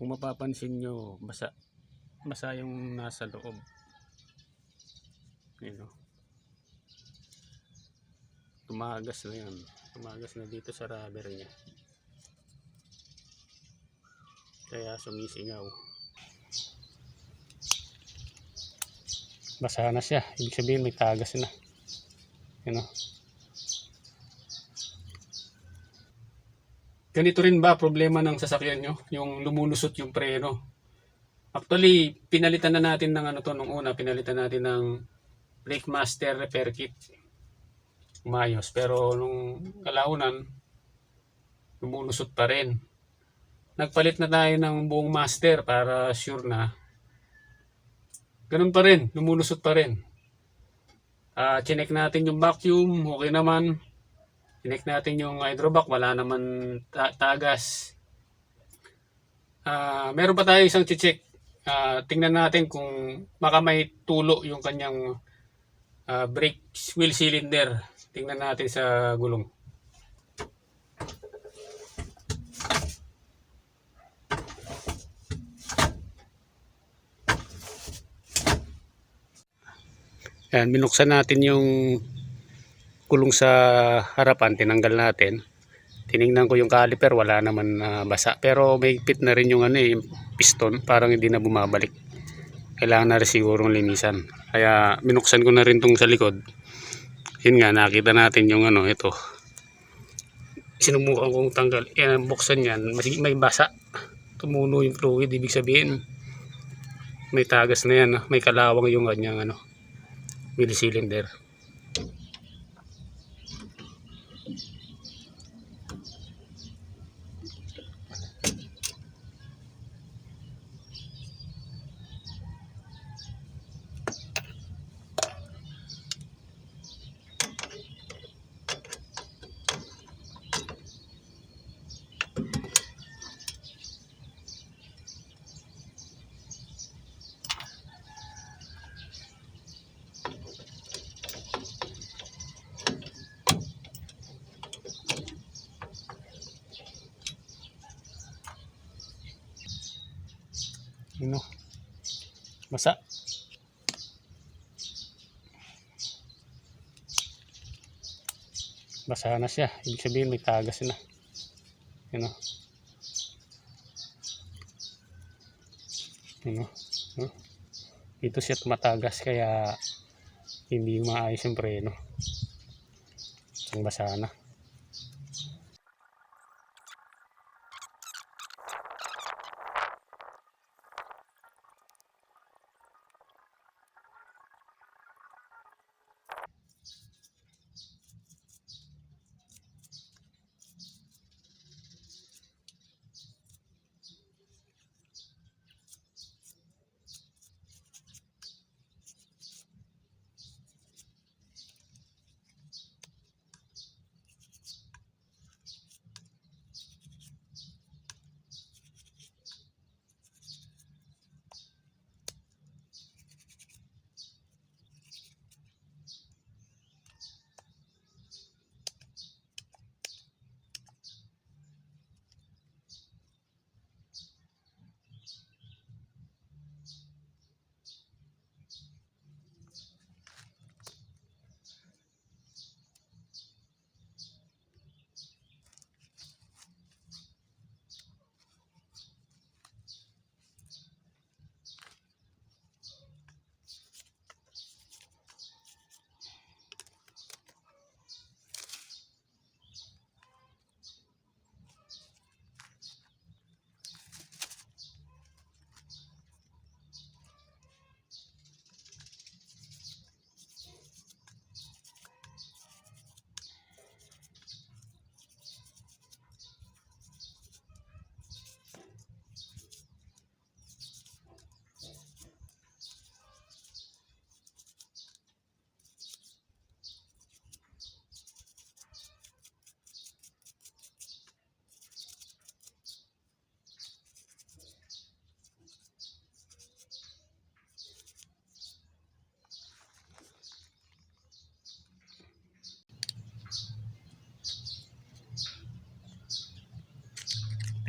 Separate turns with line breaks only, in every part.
Kung mapapansin nyo, basa, basa yung nasa loob. Yun, oh. Tumagas na yan. Tumagas na dito sa rubber niya. Kaya sumisingaw. Basa na siya. Ibig sabihin may tagas na. Yun, oh. Ganito rin ba problema ng sasakyan nyo? Yung lumulusot yung preno. Actually, pinalitan na natin ng ano to nung una, pinalitan natin ng Brake Master Repair Kit. Umayos. Pero nung kalaunan, lumulusot pa rin. Nagpalit na tayo ng buong master para sure na. Ganun pa rin, lumulusot pa rin. Ah, chinek natin yung vacuum, okay naman. Chinek natin yung hydrovac, wala naman ta- tagas. Ah, meron pa tayo isang check. Ah, tingnan natin kung baka may tulo yung kanyang ah, brake wheel cylinder. Tingnan natin sa gulong. Yan, binuksan natin yung kulong sa harapan, tinanggal natin. Tiningnan ko yung caliper, wala naman na basa. Pero may pit na rin yung ano eh, yung piston, parang hindi na bumabalik. Kailangan na rin sigurong linisan. Kaya binuksan ko na rin tong sa likod. Yun nga, nakita natin yung ano, ito. Sinumukan kong tanggal. Yan, buksan yan, may basa. Tumuno yung fluid, ibig sabihin. May tagas na yan, ah. may kalawang yung kanyang ano, wheel cylinder. Ano? Basa. Basa na siya. Ibig sabihin may tagas na. Ano? Ano? Ano? Dito siya tumatagas kaya hindi maayos yung preno. Ang basa na.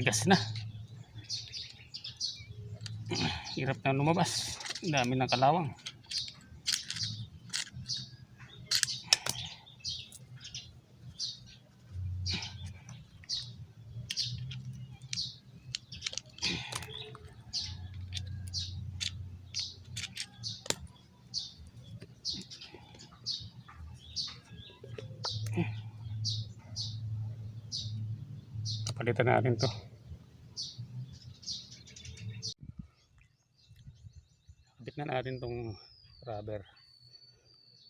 Tigas na. Hirap na lumabas. Dami ng kalawang. Palitan natin to. Na natin tong rubber.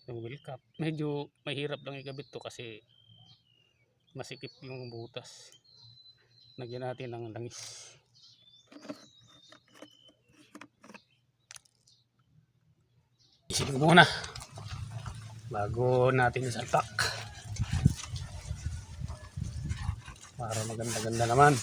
Yung wheel cap. Medyo mahirap lang ikabit to kasi masikip yung butas. Nagyan natin ng langis. Isipin ko muna. Bago natin isalpak. Para maganda-ganda naman.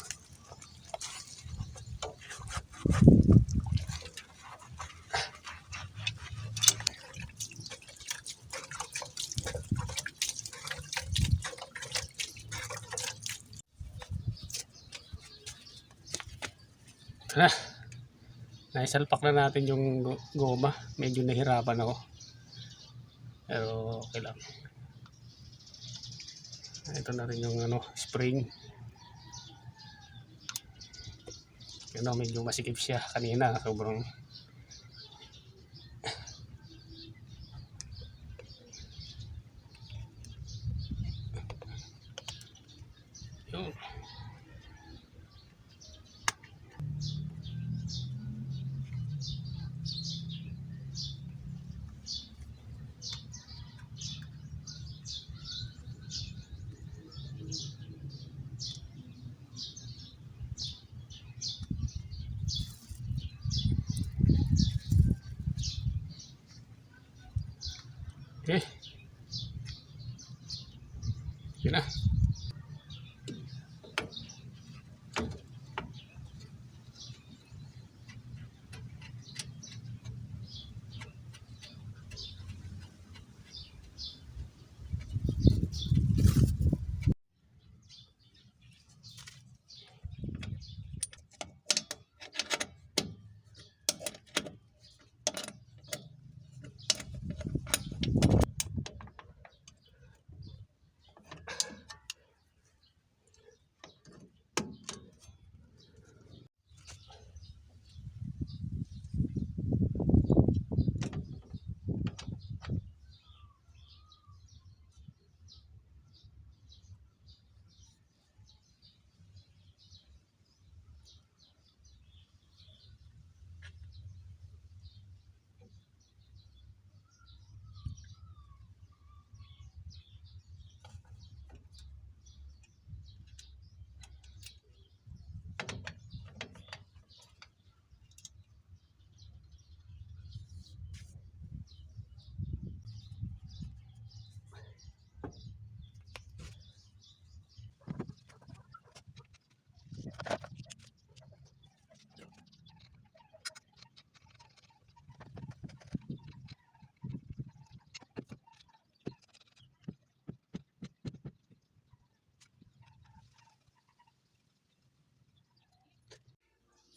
Na naisalpak na natin yung go- goma. Medyo nahirapan ako. Pero okay lang. Ito na rin yung ano spring. Ano medyo masikip siya kanina. Sobrang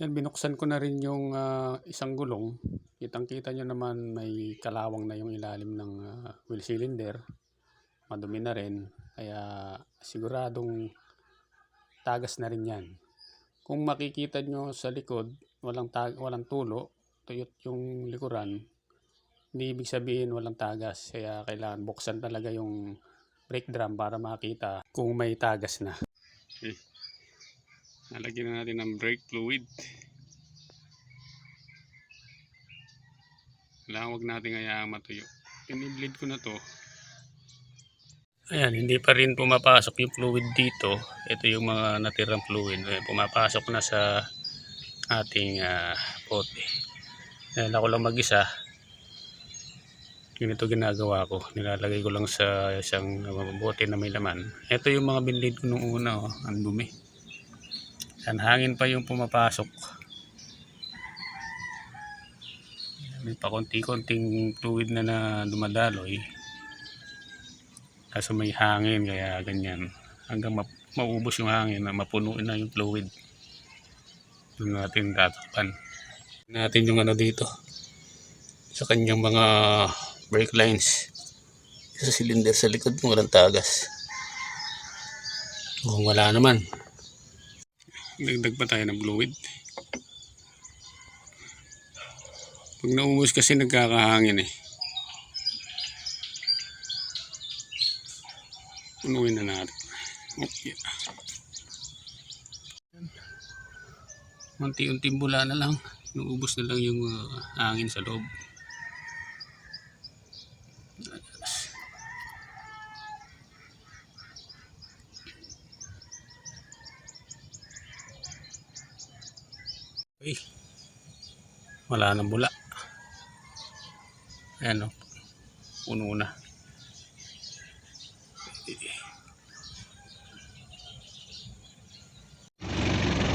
Yan, binuksan ko na rin yung ah, isang gulong. Kitang-kita nyo naman may kalawang na yung ilalim ng ah, wheel cylinder. Madumi na rin. Kaya siguradong tagas na rin yan. Kung makikita nyo sa likod, walang, tag walang tulo, tuyot yung likuran, hindi ibig sabihin walang tagas. Kaya kailangan buksan talaga yung brake drum para makita kung may tagas na. Okay. Nalagyan na natin ng brake fluid. Kailangan huwag natin hayaan matuyo. Pinibleed ko na to. Ayan, hindi pa rin pumapasok yung fluid dito. Ito yung mga natirang fluid. Ayan, pumapasok na sa ating ah, pote. Dahil ako lang mag-isa, ganito ginagawa ko. Nilalagay ko lang sa isang ah, bote na may laman. Ito yung mga binlid ko nung una. Oh, ang dumi. Yan, hangin pa yung pumapasok. May pa konti-konting fluid na na dumadaloy. Kaso may hangin kaya ganyan. Hanggang ma maubos yung hangin mapuno na yung fluid. Doon natin tatakpan. natin yung ano dito sa kanyang mga brake lines sa cylinder sa likod walang tagas kung wala naman dagdag pa tayo ng fluid. Pag naubos kasi nagkakahangin eh. Punuin na natin. Okay. Unti-unting bula na lang. Nuubos na lang yung uh, hangin sa loob. Wala nang bula. Ayan o. Puno na.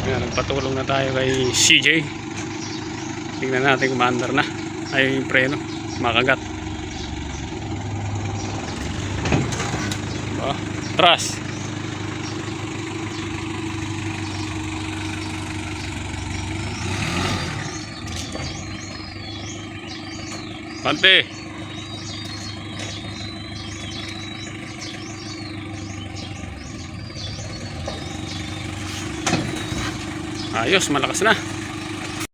Ayan, nagpatulong na tayo kay CJ. Tingnan natin kung na. Ay yung preno. Makagat. Oh, trust. Pante. Ayos, malakas na.